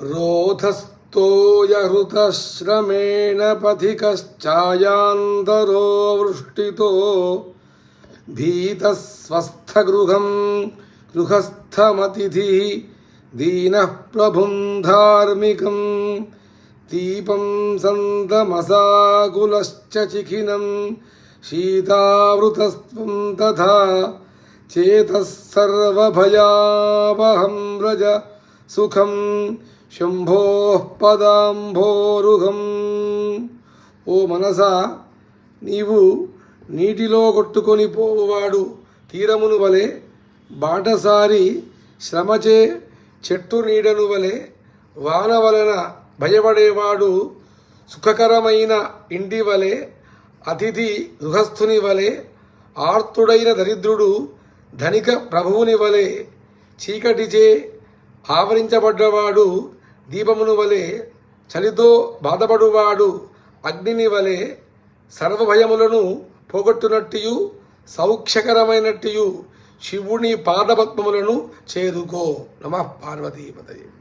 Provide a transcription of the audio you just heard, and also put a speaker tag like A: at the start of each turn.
A: रोधस्तोयहृतश्रमेण पथिकश्चायान्तरो वृष्टितो भीतस्वस्थगृहं गृहस्थमतिथिः दीनः प्रभुं धार्मिकं दीपं सन्दमसाकुलश्च चिखिनं शीतावृतस्त्वं तथा चेतः सर्वभयावहं व्रज సుఖం శంభో పదాంభోరుహం ఓ మనసా నీవు నీటిలో కొట్టుకొని పోవువాడు తీరమును వలె బాటసారి శ్రమచే చెట్టు నీడను వలె వాన వలన భయపడేవాడు సుఖకరమైన ఇంటి వలె అతిథి గృహస్థుని వలె ఆర్తుడైన దరిద్రుడు ధనిక ప్రభువుని వలె చీకటిచే ఆవరించబడ్డవాడు దీపమును వలె చలితో బాధపడువాడు అగ్నిని వలె సర్వభయములను పోగొట్టునట్టియు సౌఖ్యకరమైనట్టియు శివుని పాదపద్మములను చేరుకో నమ పార్వతీపదయం